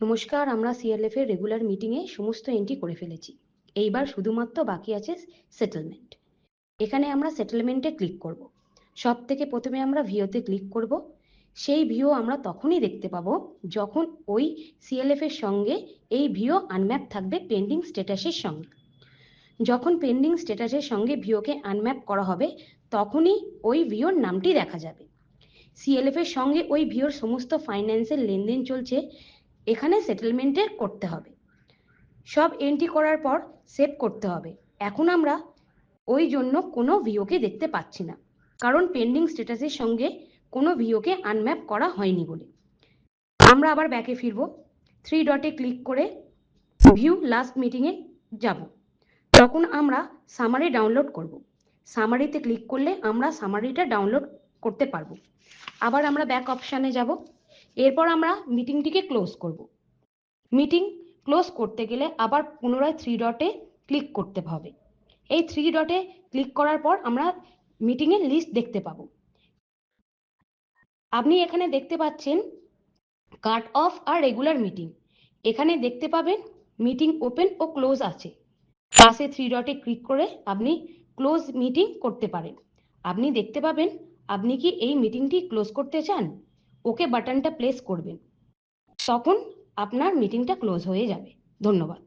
নমস্কার, আমরা সিএলএফ এর রেগুলার মিটিংয়ে সমস্ত এন্ট্রি করে ফেলেছি। এইবার শুধুমাত্র বাকি আছে সেটেলমেন্ট এখানে আমরা সেটেলমেন্টে ক্লিক করব। সব থেকে প্রথমে আমরা ভিওতে ক্লিক করব। সেই ভিও আমরা তখনই দেখতে পাবো যখন ওই সিএলএফ এর সঙ্গে এই ভিও আনম্যাপ থাকবে পেন্ডিং স্ট্যাটাসের সঙ্গে। যখন পেন্ডিং স্ট্যাটাসের সঙ্গে ভিওকে আনম্যাপ করা হবে, তখনই ওই ভিওর নামটি দেখা যাবে। সিএলএফ এর সঙ্গে ওই ভিওর সমস্ত ফাইন্যান্সের লেনদেন চলছে। এখানে সেটেলমেন্টের করতে হবে। সব এন্ট্রি করার পর সেভ করতে হবে। এখন আমরা ওই জন্য কোনো ভিওকে দেখতে পাচ্ছি না। কারণ পেন্ডিং স্ট্যাটাসের সঙ্গে কোনো ভিওকে আনম্যাপ করা হয়নি বলে। আমরা আবার ব্যাকে ফিরবো। থ্রি ডটে ক্লিক করে ভিউ লাস্ট মিটিংয়ে যাব। তখন আমরা সামারি ডাউনলোড করব। সামারিতে ক্লিক করলে আমরা সামারিটা ডাউনলোড করতে পারব। আবার আমরা ব্যাক অপশানে যাব। এরপর আমরা মিটিংটিকে ক্লোজ করব। মিটিং ক্লোজ করতে গেলে আবার পুনরায় থ্রি ডটে ক্লিক করতে হবে। এই থ্রি ডটে ক্লিক করার পর আমরা মিটিংয়ের লিস্ট দেখতে পাবো। আপনি এখানে দেখতে পাচ্ছেন কাট অফ আর রেগুলার মিটিং এখানে দেখতে পাবেন মিটিং ওপেন ও ক্লোজ আছে। পাশে থ্রি ডটে ক্লিক করে আপনি ক্লোজ মিটিং করতে পারেন। আপনি দেখতে পাবেন, আপনি কি এই মিটিংটি ক্লোজ করতে চান? ওকে বাটনটা প্লেস করবেন। তখন আপনার মিটিংটা ক্লোজ হয়ে যাবে। ধন্যবাদ।